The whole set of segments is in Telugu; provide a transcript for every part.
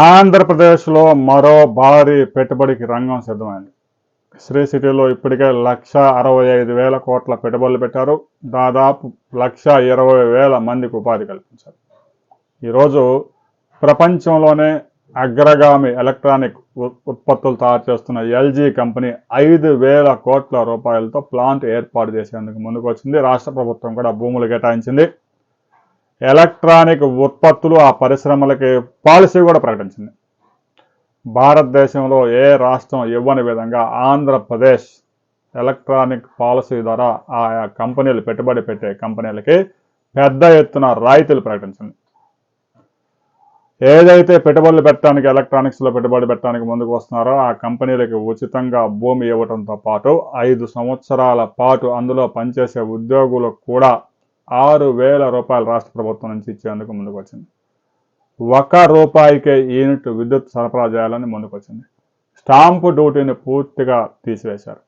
ఆంధ్రప్రదేశ్లో మరో భారీ పెట్టుబడికి రంగం సిద్ధమైంది. శ్రీ సిటీలో ఇప్పటికే లక్ష అరవై ఐదు వేల కోట్ల పెట్టుబడులు పెట్టారు. దాదాపు లక్ష ఇరవై వేల మందికి ఉపాధి కల్పించారు. ఈరోజు ప్రపంచంలోనే అగ్రగామి ఎలక్ట్రానిక్ ఉత్పత్తులు తయారు చేస్తున్న ఎల్జీ కంపెనీ ఐదు వేల కోట్ల రూపాయలతో ప్లాంట్ ఏర్పాటు చేసేందుకు ముందుకు వచ్చింది రాష్ట్ర ప్రభుత్వం కూడా భూములు కేటాయించింది. ఎలక్ట్రానిక్ ఉత్పత్తులు ఆ పరిశ్రమలకి పాలసీ కూడా ప్రకటించింది. భారతదేశంలో ఏ రాష్ట్రం ఇవ్వని విధంగా ఆంధ్రప్రదేశ్ ఎలక్ట్రానిక్ పాలసీ ద్వారా ఆయా కంపెనీలు పెట్టుబడి పెట్టే కంపెనీలకి పెద్ద ఎత్తున రాయితీలు ప్రకటించింది. ఏదైతే పెట్టుబడులు పెట్టడానికి ఎలక్ట్రానిక్స్లో పెట్టుబడి పెట్టడానికి ముందుకు వస్తున్నారో ఆ కంపెనీలకి ఉచితంగా భూమి ఇవ్వడంతో పాటు ఐదు సంవత్సరాల పాటు అందులో పనిచేసే ఉద్యోగులకు కూడా ఆరు వేల రూపాయలు రాష్ట్ర ప్రభుత్వం నుంచి ఇచ్చేందుకు ముందుకు వచ్చింది ఒక రూపాయికే యూనిట్ విద్యుత్ సరఫరా చేయాలని ముందుకు వచ్చింది స్టాంపు డ్యూటీని పూర్తిగా తీసివేశారు.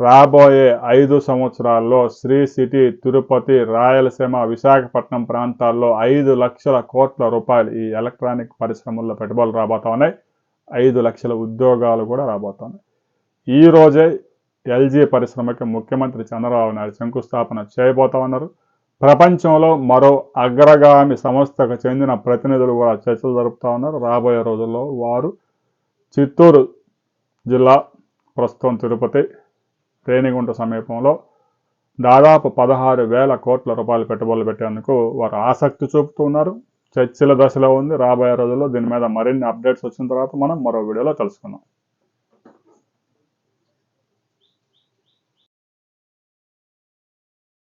రాబోయే ఐదు సంవత్సరాల్లో శ్రీ సిటీ తిరుపతి రాయలసీమ విశాఖపట్నం ప్రాంతాల్లో ఐదు లక్షల కోట్ల రూపాయలు ఈ ఎలక్ట్రానిక్ పరిశ్రమల్లో పెట్టుబడులు రాబోతా ఉన్నాయి. ఐదు లక్షల ఉద్యోగాలు కూడా రాబోతున్నాయి ఈ రోజే ఎల్జీ పరిశ్రమకి ముఖ్యమంత్రి చంద్రబాబు నాయుడు శంకుస్థాపన చేయబోతా ఉన్నారు ప్రపంచంలో మరో అగ్రగామి సంస్థకు చెందిన ప్రతినిధులు కూడా చర్చలు జరుపుతా ఉన్నారు. రాబోయే రోజుల్లో వారు చిత్తూరు జిల్లా ప్రస్తుతం తిరుపతి రేణిగుంట సమీపంలో దాదాపు పదహారు వేల కోట్ల రూపాయలు పెట్టుబడులు పెట్టేందుకు వారు ఆసక్తి చూపుతున్నారు చర్చల దశలో ఉంది. రాబోయే రోజుల్లో దీని మీద మరిన్ని అప్డేట్స్ వచ్చిన తర్వాత మనం మరో వీడియోలో తెలుసుకుందాం